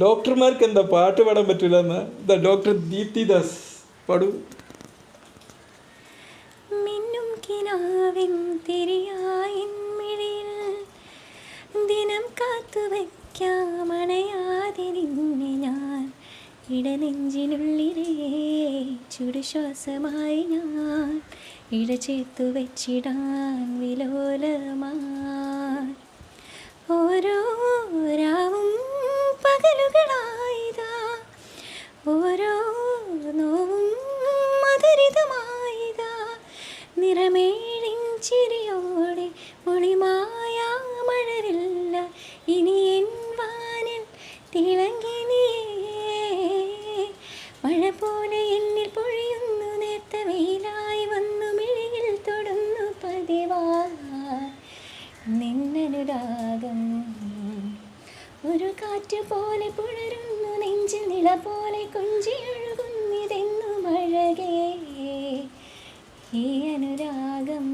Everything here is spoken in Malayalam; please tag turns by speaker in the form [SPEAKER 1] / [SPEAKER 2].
[SPEAKER 1] ഡോക്ടർമാർക്ക് എന്താ പാട്ട് പാടാൻ പറ്റില്ല എന്ന് ദ ഡോക്ടർ ദീപ്തി ദാസ്. പാടൂ.
[SPEAKER 2] മിന്നും കിനാവിൻ തിരിയായിൻ ദിനം കാത്തു ഞാൻ. ഞാൻ. ഇട ചേർത്തു വെച്ചിടാൻ വിലോലമായി ഓരോ നോവും മധുരിതമായിതാ. നിറമേഴിൻ ചിരിയോടെ ഒളിമായ മഴരില്ല ഇനി എൻ വാനിൽ തിളങ്ങിനിയേ മഴ പോലെ എന്നിൽ പൊഴിയുന്നു നേർത്ത വെയിലായി വന്നു മിഴിയിൽ തൊടുന്നു പതിവാ. നിന്നനുരാഗം ഒരു കാറ്റ് പോലെ പുണരുന്നു നെഞ്ചിൽ നില പോലെ അനുരാഗം